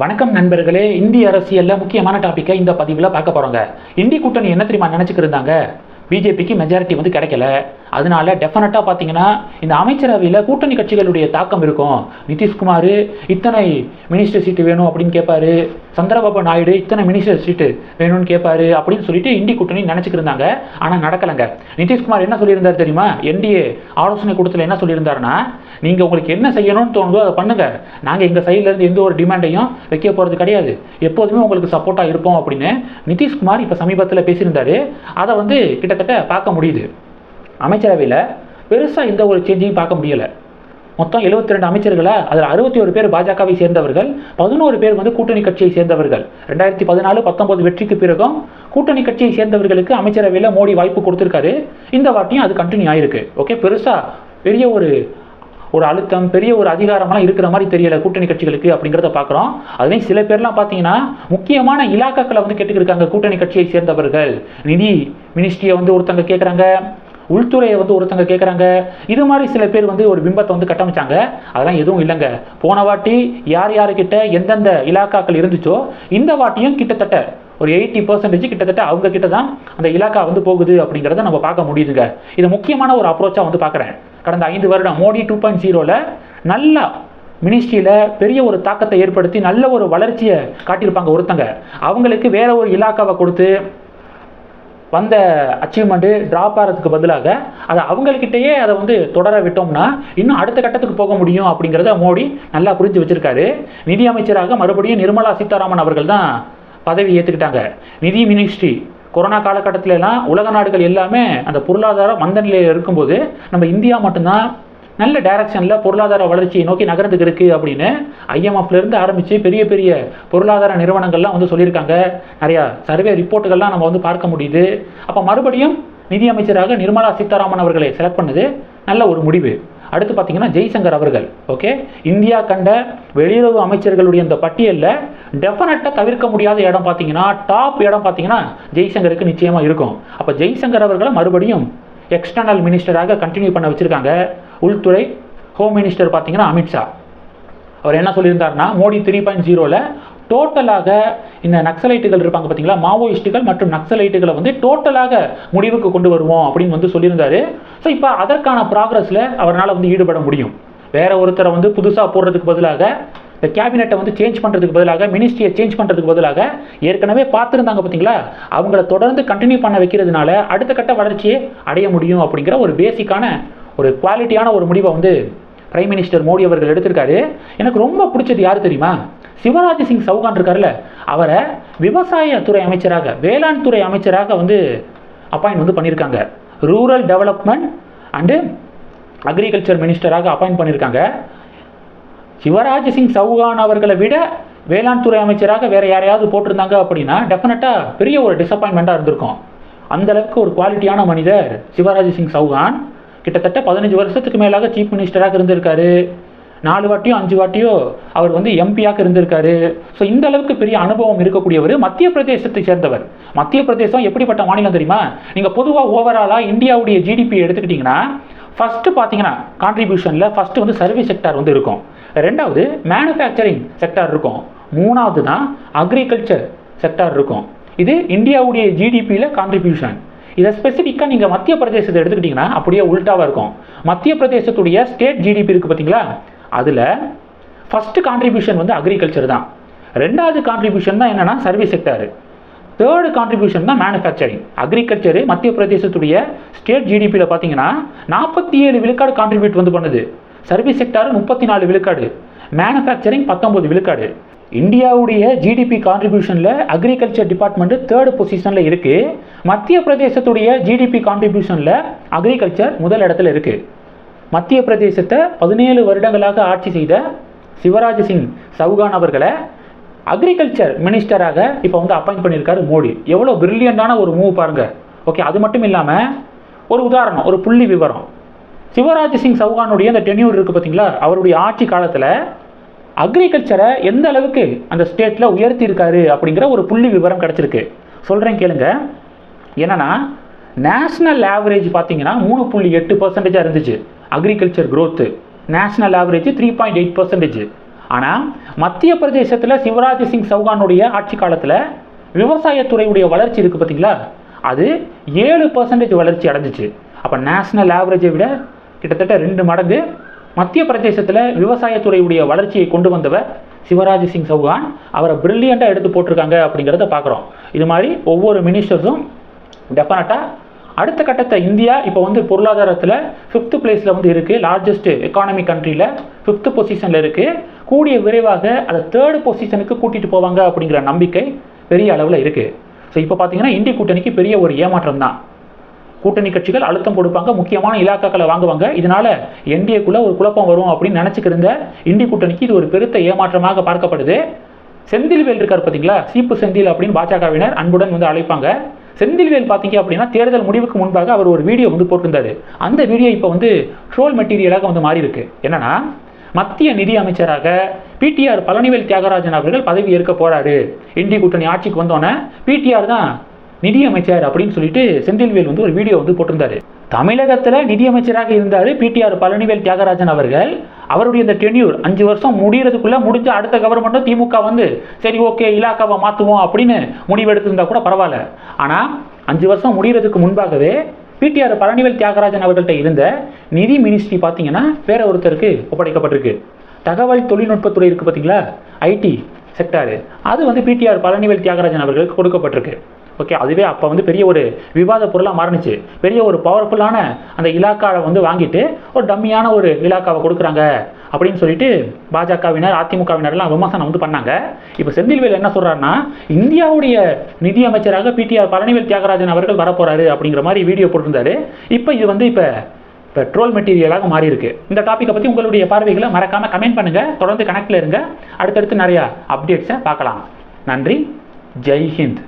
வணக்கம் நண்பர்களே. இந்திய அரசியலில் முக்கியமான டாப்பிக்கை இந்த பதிவில் பார்க்க போகிறோங்க இந்தி கூட்டணி என்ன தெரியுமா நினச்சிக்கிருந்தாங்க பிஜேபிக்கு மெஜாரிட்டி வந்து கிடைக்கல. அதனால டெஃபினட்டாக பார்த்தீங்கன்னா இந்த அமைச்சரவையில் கூட்டணி கட்சிகளுடைய தாக்கம் இருக்கும். நிதிஷ்குமார் இத்தனை மினிஸ்டர் சீட்டு வேணும் அப்படின்னு கேட்பாரு சந்திரபாபு நாயுடு இத்தனை மினிஸ்டர் சீட்டு வேணும்னு கேட்பாரு அப்படின்னு சொல்லிட்டு இந்தி கூட்டணி நினச்சிக்கிருந்தாங்க ஆனால் நடக்கலைங்க. நிதிஷ்குமார் என்ன சொல்லியிருந்தார் தெரியுமா? என்டிஏ ஆலோசனை கூட்டத்தில் என்ன சொல்லியிருந்தாருன்னா நீங்கள் உங்களுக்கு என்ன செய்யணும்னு தோணுதோ அதை பண்ணுங்க. நாங்கள் எங்கள் சைட்லேருந்து எந்த ஒரு டிமாண்டையும் வைக்க போகிறது கிடையாது. எப்போதுமே உங்களுக்கு சப்போர்ட்டாக இருப்போம் அப்படின்னு நிதிஷ்குமார் இப்போ சமீபத்தில் பேசியிருந்தாரு. அதை வந்து கிட்டத்தட்ட பார்க்க முடியுது. அமைச்சரவையில் பெருசாக எந்த ஒரு சேஞ்சையும் பார்க்க முடியலை. மொத்தம் 72 ரெண்டு அமைச்சர்களை? அதில் அறுபத்தி ஒரு பேர் பாஜகவை சேர்ந்தவர்கள் பதினோரு பேர் வந்து கூட்டணி கட்சியை சேர்ந்தவர்கள். ரெண்டாயிரத்தி பதினாலு பத்தொன்பது வெற்றிக்கு பிறகும் கூட்டணி கட்சியை சேர்ந்தவர்களுக்கு அமைச்சரவையில் மோடி வாய்ப்பு கொடுத்துருக்காரு. இந்த வாட்டியும் அது கண்டினியூ ஆயிருக்கு. ஓகே பெருசாக பெரிய ஒரு ஒரு அழுத்தம் பெரிய ஒரு அதிகாரமெல்லாம் இருக்கிற மாதிரி தெரியல கூட்டணி கட்சிகளுக்கு அப்படிங்கிறத பார்க்குறோம். அதுலேயும் சில பேர்லாம் பார்த்தீங்கன்னா முக்கியமான இலாக்காக்களை வந்து கேட்டுக்கிட்டு இருக்காங்க கூட்டணி கட்சியை சேர்ந்தவர்கள். நிதி மினிஸ்ட்ரியை வந்து ஒருத்தங்க கேட்குறாங்க உள்துறையை வந்து ஒருத்தங்க கேட்குறாங்க இது மாதிரி சில பேர் வந்து ஒரு பிம்பத்தை வந்து கட்டமைச்சாங்க. அதெல்லாம் எதுவும் இல்லைங்க. போன வாட்டி யார் யாருக்கிட்ட எந்தெந்த இலாக்காக்கள் இருந்துச்சோ இந்த வாட்டியும் கிட்டத்தட்ட ஒரு எயிட்டி பர்சன்டேஜ் கிட்டத்தட்ட அவங்க கிட்ட தான் அந்த இலாக்கா வந்து போகுது அப்படிங்கிறத நம்ம பார்க்க முடியுதுங்க. இது முக்கியமான ஒரு அப்ரோச்சாக வந்து பார்க்குறேன். கடந்த ஐந்து வருடம் மோடி டூ பாயிண்ட் ஜீரோவில் நல்லா மினிஸ்ட்ரியில் பெரிய ஒரு தாக்கத்தை ஏற்படுத்தி நல்ல ஒரு வளர்ச்சியை காட்டியிருப்பாங்க ஒருத்தங்க. அவங்களுக்கு வேற ஒரு இலாக்காவை கொடுத்து வந்த அச்சீவ்மெண்ட்டு ட்ராப் ஆகிறதுக்கு பதிலாக அதை அவங்கக்கிட்டேயே அதை வந்து தொடர விட்டோம்னா இன்னும் அடுத்த கட்டத்துக்கு போக முடியும் அப்படிங்கிறத மோடி நல்லா புரிஞ்சு வச்சுருக்காரு. நிதி அமைச்சராக மறுபடியும் நிர்மலா சீதாராமன் அவர்கள் தான் பதவி ஏற்றுக்கிட்டாங்க நிதி மினிஸ்ட்ரி கொரோனா காலகட்டத்திலலாம் உலக நாடுகள் எல்லாமே அந்த பொருளாதார மந்த நிலையில் இருக்கும்போது நம்ம இந்தியா மட்டும்தான் நல்ல டைரக்ஷனில் பொருளாதார வளர்ச்சியை நோக்கி நகர்ந்துக்கு இருக்கு அப்படின்னு ஐஎம்எஃப்லேருந்து இருந்து ஆரம்பித்து பெரிய பெரிய பொருளாதார நிறுவனங்கள்லாம் வந்து சொல்லியிருக்காங்க. நிறையா சர்வே ரிப்போர்ட்டுகள்லாம் நம்ம வந்து பார்க்க முடியுது. அப்போ மறுபடியும் நிதி அமைச்சராக நிர்மலா சீதாராமன் அவர்களை செலக்ட் பண்ணது நல்ல ஒரு முடிவு. அடுத்து பார்த்தீங்கன்னா ஜெய்சங்கர் அவர்கள் ஓகே இந்தியா கண்ட வெளியுறவு அமைச்சர்களுடைய இந்த பட்டியலில் டெஃபினட்டாக தவிர்க்க முடியாத இடம் பார்த்தீங்கன்னா டாப் இடம் பார்த்தீங்கன்னா ஜெய்சங்கருக்கு நிச்சயமாக இருக்கும். அப்போ ஜெய்சங்கர் அவர்களை மறுபடியும் எக்ஸ்டர்னல் மினிஸ்டராக கண்டினியூ பண்ண வச்சுருக்காங்க. உள்துறை ஹோம் மினிஸ்டர் பார்த்தீங்கன்னா அமித்ஷா அவர் என்ன சொல்லியிருந்தாருன்னா மோடி த்ரீ பாயிண்ட் ஜீரோவில் டோட்டலாக இந்த நக்சலைட்டுகள் இருப்பாங்க பார்த்தீங்களா மாவோயிஸ்ட்டுகள் மற்றும் நக்சலைட்டுகளை வந்து டோட்டலாக முடிவுக்கு கொண்டு வருவோம் அப்படின்னு வந்து சொல்லியிருந்தாரு. ஸோ இப்போ அதற்கான ப்ராக்ரஸில் அவரால் வந்து ஈடுபட முடியும். வேற ஒருத்தரை வந்து புதுசாக போடுறதுக்கு பதிலாக இந்த கேபினெட்டை வந்து சேஞ்ச் பண்ணுறதுக்கு பதிலாக மினிஸ்ட்ரியை சேஞ்ச் பண்ணுறதுக்கு பதிலாக ஏற்கனவே பார்த்துருந்தாங்க பார்த்தீங்களா அவங்கள தொடர்ந்து கண்டினியூ பண்ண வைக்கிறதுனால அடுத்த கட்ட வளர்ச்சியை அடைய முடியும் அப்படிங்கிற ஒரு பேசிக்கான ஒரு குவாலிட்டியான ஒரு முடிவை வந்து பிரைம் மினிஸ்டர் மோடி அவர்கள் எடுத்திருக்காரு. எனக்கு ரொம்ப பிடிச்சது யார் தெரியுமா? சிவராஜ் சிங் சவுகான் இருக்கார்ல அவரை விவசாயத்துறை அமைச்சராக வேளாண் துறை அமைச்சராக வந்து அப்பாயின் வந்து பண்ணியிருக்காங்க. ரூரல் டெவலப்மெண்ட் அண்டு அக்ரிகல்ச்சர் மினிஸ்டராக அப்பாயின் பண்ணியிருக்காங்க. சிவராஜ் சிங் சவுகான் அவர்களை விட வேளாண் துறை அமைச்சராக வேற யாரையாவது போட்டிருந்தாங்க அப்படின்னா டெஃபினட்டாக பெரிய ஒரு டிசப்பாயின்மெண்ட்டாக இருந்திருக்கும். அந்தளவுக்கு ஒரு குவாலிட்டியான மனிதர் சிவராஜ் சிங் சவுகான் கிட்டத்தட்ட பதினஞ்சு வருஷத்துக்கு மேலாக சீஃப் மினிஸ்டராக இருந்திருக்காரு. நாலு வாட்டியோ அஞ்சு வாட்டியோ அவர் வந்து எம்பியாக இருந்திருக்காரு. ஸோ இந்த அளவுக்கு பெரிய அனுபவம் இருக்கக்கூடியவர் மத்திய பிரதேசத்தை சேர்ந்தவர். மத்திய பிரதேசம் எப்படிப்பட்ட மாநிலம் தெரியுமா? நீங்கள் பொதுவாக ஓவராலாக இந்தியாவுடைய ஜிடிபி எடுத்துக்கிட்டிங்கன்னா ஃபஸ்ட்டு பார்த்தீங்கன்னா கான்ட்ரிபியூஷனில் ஃபஸ்ட்டு வந்து சர்வீஸ் செக்டார் வந்து இருக்கும். ரெண்டாவது மேனுஃபேக்சரிங் செக்டார் இருக்கும். மூணாவது தான் அக்ரிகல்ச்சர் செக்டார் இருக்கும். இது இந்தியாவுடைய ஜிடிபியில் கான்ட்ரிபியூஷன் இதை ஸ்பெசிஃபிக்காக நீங்கள் மத்திய பிரதேசத்தை எடுத்துக்கிட்டிங்கன்னா அப்படியே உல்ட்டாவாக இருக்கும். மத்திய பிரதேசத்துடைய ஸ்டேட் ஜிடிபி இருக்குது பார்த்தீங்களா அதில் ஃபஸ்ட்டு கான்ட்ரிபியூஷன் வந்து அக்ரிகல்ச்சர் தான். ரெண்டாவது கான்ட்ரிபியூஷன் தான் என்னென்னா சர்வீஸ் செக்டர் தேர்டு கான்ட்ரிபியூஷன் தான் மேனுஃபேக்சரிங் அக்ரிகல்ச்சரு மத்திய பிரதேசத்துடைய ஸ்டேட் ஜிடிபியில் பார்த்தீங்கன்னா நாற்பத்தி ஏழு விழுக்காடு கான்ட்ரிபியூட் வந்து பண்ணுது. சர்வீஸ் செக்டார் முப்பத்தி நாலு விழுக்காடு. மேனுஃபேக்சரிங் பத்தொம்பது விழுக்காடு. இந்தியாவுடைய ஜிடிபி கான்ட்ரிபியூஷனில் அக்ரிகல்ச்சர் டிபார்ட்மெண்ட்டு தேர்டு பொசிஷனில் இருக்குது மத்திய பிரதேசத்துடைய ஜிடிபி கான்ட்ரிபியூஷனில் அக்ரிகல்ச்சர் முதல் இடத்துல இருக்குது மத்திய பிரதேசத்தை பதினேழு வருடங்களாக ஆட்சி செய்த சிவராஜ் சிங் சவுகான் அவர்களை அக்ரிகல்ச்சர் மினிஸ்டராக இப்போ வந்து அப்பாயிண்ட் பண்ணியிருக்காரு மோடி. எவ்வளோ பிரில்லியண்டான ஒரு மூவ் பாருங்கள் ஓகே அது மட்டும் இல்லாமல் ஒரு உதாரணம் ஒரு புள்ளி விவரம். சிவராஜ் சிங் சவுகானுடைய அந்த டென்யூர் இருக்குது பார்த்தீங்களா அவருடைய ஆட்சி காலத்தில் அக்ரிகல்ச்சரை எந்த அளவுக்கு அந்த ஸ்டேட்டில் உயர்த்தியிருக்காரு அப்படிங்கிற ஒரு புள்ளி விவரம் கிடச்சிருக்கு. சொல்கிறேன் கேளுங்க. என்னென்னா நேஷ்னல் ஆவரேஜ் பார்த்தீங்கன்னா மூணு புள்ளி எட்டு பர்சன்டேஜாக இருந்துச்சு. Agriculture growth national average three point eight percentage ஆனால் மத்திய பிரதேசத்தில் சிவராஜ் சிங் சௌகானுடைய ஆட்சி காலத்தில் விவசாயத்துறையுடைய வளர்ச்சி இருக்குது பார்த்தீங்களா? அது ஏழு பர்சன்டேஜ் வளர்ச்சி அடைஞ்சிச்சு. அப்போ நேஷ்னல் ஆவரேஜை விட கிட்டத்தட்ட ரெண்டு மடங்கு மத்திய பிரதேசத்தில் விவசாயத்துறையுடைய வளர்ச்சியை கொண்டு வந்தவர் சிவராஜ் சிங் சௌகான். அவரை பிரில்லியண்ட்டாக எடுத்து போட்டிருக்காங்க அப்படிங்கிறத பார்க்குறோம். இது மாதிரி ஒவ்வொரு மினிஸ்டர்ஸும் டெஃபினட்டாக அடுத்த கட்டத்தை இந்தியா இப்போ வந்து பொருளாதாரத்தில் ஃபிஃப்த்து பிளேஸில் வந்து இருக்குது லார்ஜஸ்ட் எக்கானமி கண்ட்ரியில் ஃபிஃப்த்து பொசிஷனில் இருக்குது கூடிய விரைவாக அதை தேர்டு பொசிஷனுக்கு கூட்டிகிட்டு போவாங்க அப்படிங்கிற நம்பிக்கை பெரிய அளவில் இருக்குது ஸோ இப்போ பார்த்தீங்கன்னா இந்திய கூட்டணிக்கு பெரிய ஒரு ஏமாற்றம் தான் கூட்டணி கட்சிகள் அழுத்தம் கொடுப்பாங்க முக்கியமான இலாக்காக்களை வாங்குவாங்க. இதனால என்டிஏக்குள்ள ஒரு குழப்பம் வரும் அப்படின்னு நினச்சிக்கிருந்த இந்தி கூட்டணிக்கு இது ஒரு பெருத்த ஏமாற்றமாக பார்க்கப்படுது. செந்தில்வேல் இருக்கார் பார்த்தீங்களா சீப்பு செந்தில் அப்படின்னு பாஜகவினர் அன்புடன் வந்து அழைப்பாங்க. செந்தில்வேல் பார்த்தீங்க அப்படின்னா தேர்தல் முடிவுக்கு முன்பாக அவர் ஒரு வீடியோ வந்து போட்டிருந்தாரு. அந்த வீடியோ இப்போ வந்து ட்ரோல் மெட்டீரியலாக வந்து மாறி இருக்கு என்னன்னா மத்திய நிதி அமைச்சராக பிடிஆர் பழனிவேல் தியாகராஜன் அவர்கள் பதவி ஏற்க போறாரு. இந்தி கூட்டணி ஆட்சிக்கு வந்தோன்னே பிடிஆர் தான் நிதி அமைச்சர் அப்படின்னு சொல்லிட்டு செந்தில்வேல் வந்து ஒரு வீடியோ வந்து போட்டிருந்தாரு. தமிழகத்தில் நிதியமைச்சராக இருந்தார் பிடிஆர் பழனிவேல் தியாகராஜன் அவர்கள். அவருடைய இந்த டென்யூர் அஞ்சு வருஷம் முடிகிறதுக்குள்ளே முடிஞ்ச அடுத்த கவர்மெண்ட்டும் திமுக வந்து சரி ஓகே இலாக்காவை மாற்றுவோம் அப்படின்னு முடிவெடுத்திருந்தா கூட பரவாயில்ல. ஆனால் அஞ்சு வருஷம் முடிகிறதுக்கு முன்பாகவே பிடிஆர் பழனிவேல் தியாகராஜன் அவர்கள்ட்ட இருந்த நிதி மினிஸ்ட்ரி பார்த்தீங்கன்னா வேற ஒருத்தருக்கு ஒப்படைக்கப்பட்டிருக்கு. தகவல் தொழில்நுட்பத்துறை இருக்குது பார்த்தீங்களா ஐடி செக்டாரு அது வந்து பிடிஆர் பழனிவேல் தியாகராஜன் அவர்களுக்கு கொடுக்கப்பட்டிருக்கு. ஓகே அதுவே அப்போ வந்து பெரிய ஒரு விவாத பொருளாக மாறுனுச்சு. பெரிய ஒரு பவர்ஃபுல்லான அந்த இலாக்காவை வந்து வாங்கிட்டு ஒரு டம்மியான ஒரு இலாக்காவை கொடுக்குறாங்க அப்படின்னு சொல்லிட்டு பாஜகவினர் அதிமுகவினர்லாம் விமர்சனம் வந்து பண்ணாங்க. இப்போ செந்தில்வேல் என்ன சொல்கிறாருன்னா இந்தியாவுடைய நிதி அமைச்சராக பிடிஆர் பழனிவேல் தியாகராஜன் அவர்கள் வரப்போகிறாரு அப்படிங்கிற மாதிரி வீடியோ போட்டிருந்தாரு. இப்போ இது வந்து இப்போ பெட்ரோல் மெட்டீரியலாக மாறி இருக்கு இந்த டாப்பிக்கை பற்றி உங்களுடைய பார்வைகளை மறக்காமல் கமெண்ட் பண்ணுங்கள் தொடர்ந்து கனெக்டில் இருங்க. அடுத்தடுத்து நிறையா அப்டேட்ஸை பார்க்கலாம். நன்றி. ஜெய்ஹிந்த்